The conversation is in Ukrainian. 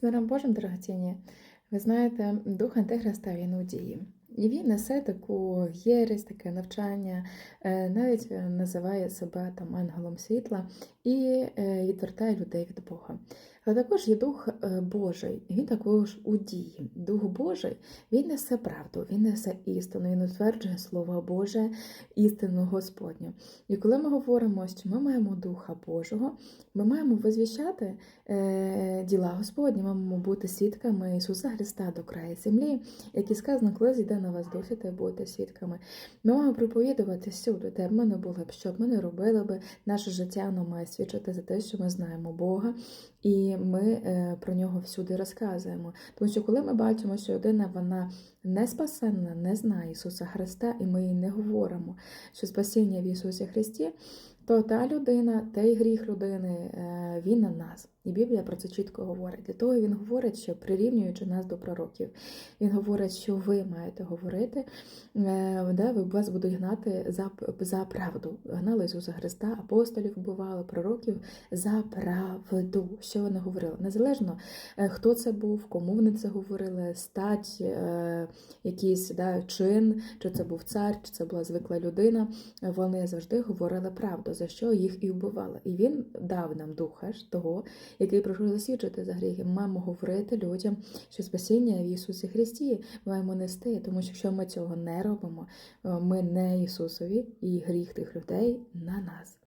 З миром Божим, дорогоцінні, ви знаєте, дух Антихриста він у дії. І він несе таку єресь, таке навчання, е, навіть е, називає себе там ангелом світла і е, відвертає людей від Бога. Але також є дух Божий, він також у дії. Дух Божий він несе правду, він несе істину, він утверджує Слово Боже, істину Господню. І коли ми говоримо, що ми маємо Духа Божого, ми маємо визвіщати діла Господні, ми маємо бути свідками Ісуса Христа до краю землі, як і сказано, коли зійде на вас досі, то будете свідками. Ми маємо проповідувати всюди, де б ми не були б, що б ми не робили би, наше життя воно має свідчити за те, що ми знаємо Бога, і ми е, про нього всюди розказуємо. Тому що коли ми бачимо, що людина вона не спасенна, не знає Ісуса Христа, і ми їй не говоримо, що спасіння в Ісусі Христі, то та людина, той гріх людини, е, він на нас. І Біблія про це чітко говорить. Для того він говорить, що прирівнюючи нас до пророків, він говорить, що ви маєте говорити, де ви вас будуть гнати за, за правду. Гнали Ісуса Христа, апостолів вбивали, пророків за правду. Що вони говорили? Незалежно, е, хто це був, кому вони це говорили, стать, е, якийсь да, чин, чи це був цар, чи це була звикла людина. Вони завжди говорили правду, за що їх і вбивала. І він дав нам духа ж того, який прошу засвідчити за гріхи. Ми маємо говорити людям, що спасіння в Ісусі Христі маємо нести, тому що якщо ми цього не робимо, е, ми не Ісусові, і гріх тих людей на нас.